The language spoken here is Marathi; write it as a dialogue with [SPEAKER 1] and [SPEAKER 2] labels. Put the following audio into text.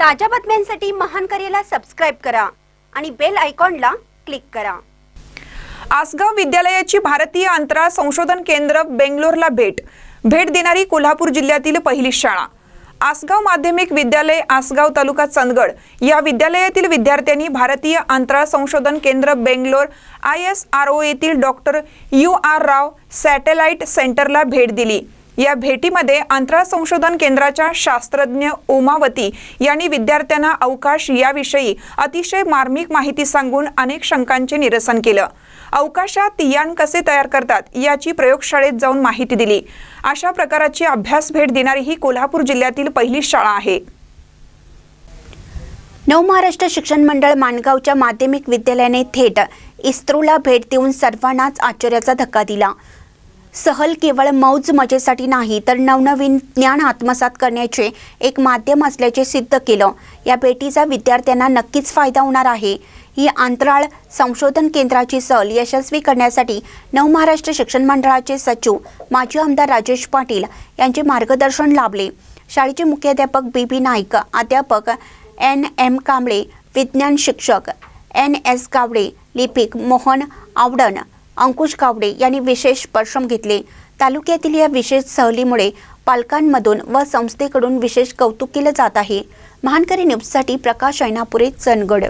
[SPEAKER 1] ताज्या बातम्यांसाठी महान करेला सबस्क्राईब करा आणि बेल आयकॉनला क्लिक करा.
[SPEAKER 2] आसगाव विद्यालयाची भारतीय अंतराळ संशोधन केंद्र बेंगलोरला भेट. भेट देणारी कोल्हापूर जिल्ह्यातील पहिली शाळा. आसगाव माध्यमिक विद्यालय आसगाव तालुका चंदगड या विद्यालयातील विद्यार्थ्यांनी भारतीय अंतराळ संशोधन केंद्र Bangalore I S R O येथील doctor U R Rao satellite सेंटरला भेट दिली. या भेटीमध्ये अंतराळ संशोधन केंद्राच्या शास्त्रज्ञ उमावती यांनी विद्यार्थ्यांना अवकाश याविषयी अतिशय मार्मिक माहिती सांगून अनेक शंकांचे निरसन केलं. अवकाशात यान कसे तयार करतात याची प्रयोगशाळेत जाऊन माहिती दिली. अशा प्रकाराची अभ्यास भेट देणारी ही कोल्हापूर जिल्ह्यातील पहिली शाळा आहे.
[SPEAKER 1] नवमहाराष्ट्र शिक्षण मंडळ माणगावच्या माध्यमिक विद्यालयाने थेट इस्रोला भेट देऊन सर्वांनाच आश्चर्याचा धक्का दिला. सहल केवळ मौज मजेसाठी नाही तर नवनवीन ज्ञान आत्मसात करण्याचे एक माध्यम असल्याचे सिद्ध केलं. या भेटीचा विद्यार्थ्यांना नक्कीच फायदा होणार आहे. ही अंतराळ संशोधन केंद्राची सहल यशस्वी करण्यासाठी नवमहाराष्ट्र शिक्षण मंडळाचे सचिव माजी आमदार राजेश पाटील यांचे मार्गदर्शन लाभले. शाळेचे मुख्याध्यापक बी बी नाईक अध्यापक एन एम कांबळे विज्ञान शिक्षक एन एस गावडे लिपिक मोहन आवडण अंकुश गावडे यांनी विशेष परिश्रम घेतले. तालुक्यातील या विशेष सहलीमुळे पालकांमधून व संस्थेकडून विशेष कौतुक केलं जात आहे. महानकरी न्यूजसाठी प्रकाश ऐनापुरे चंदगड.